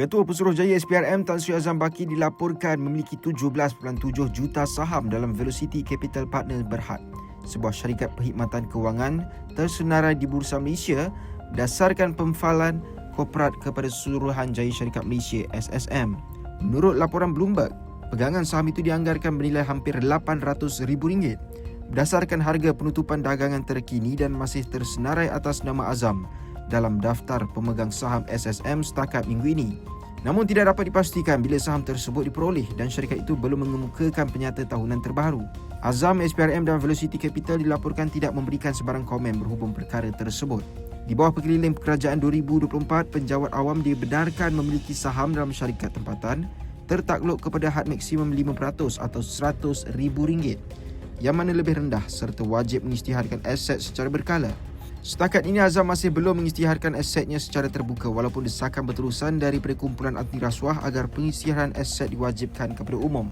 Ketua Pesuruhjaya SPRM Tan Sri Azam Baki dilaporkan memiliki 17.7 juta saham dalam Velocity Capital Partners Berhad, sebuah syarikat perkhidmatan kewangan tersenarai di Bursa Malaysia berdasarkan pemfalan korporat kepada Suruhanjaya Syarikat Malaysia SSM. Menurut laporan Bloomberg, pegangan saham itu dianggarkan bernilai hampir RM800,000 berdasarkan harga penutupan dagangan terkini dan masih tersenarai atas nama Azam dalam daftar pemegang saham SSM setakat minggu ini. Namun tidak dapat dipastikan bila saham tersebut diperoleh dan syarikat itu belum mengemukakan penyata tahunan terbaru. Azam, SPRM dan Velocity Capital dilaporkan tidak memberikan sebarang komen berhubung perkara tersebut. Di bawah perkeliling kerajaan 2024, penjawat awam dibenarkan memiliki saham dalam syarikat tempatan tertakluk kepada had maksimum 5% atau RM100,000 yang mana lebih rendah serta wajib mengisytiharkan aset secara berkala. Setakat ini Azam masih belum mengisytiharkan asetnya secara terbuka walaupun desakan berterusan dari Perkumpulan Anti Rasuah agar pengisytiharan aset diwajibkan kepada umum.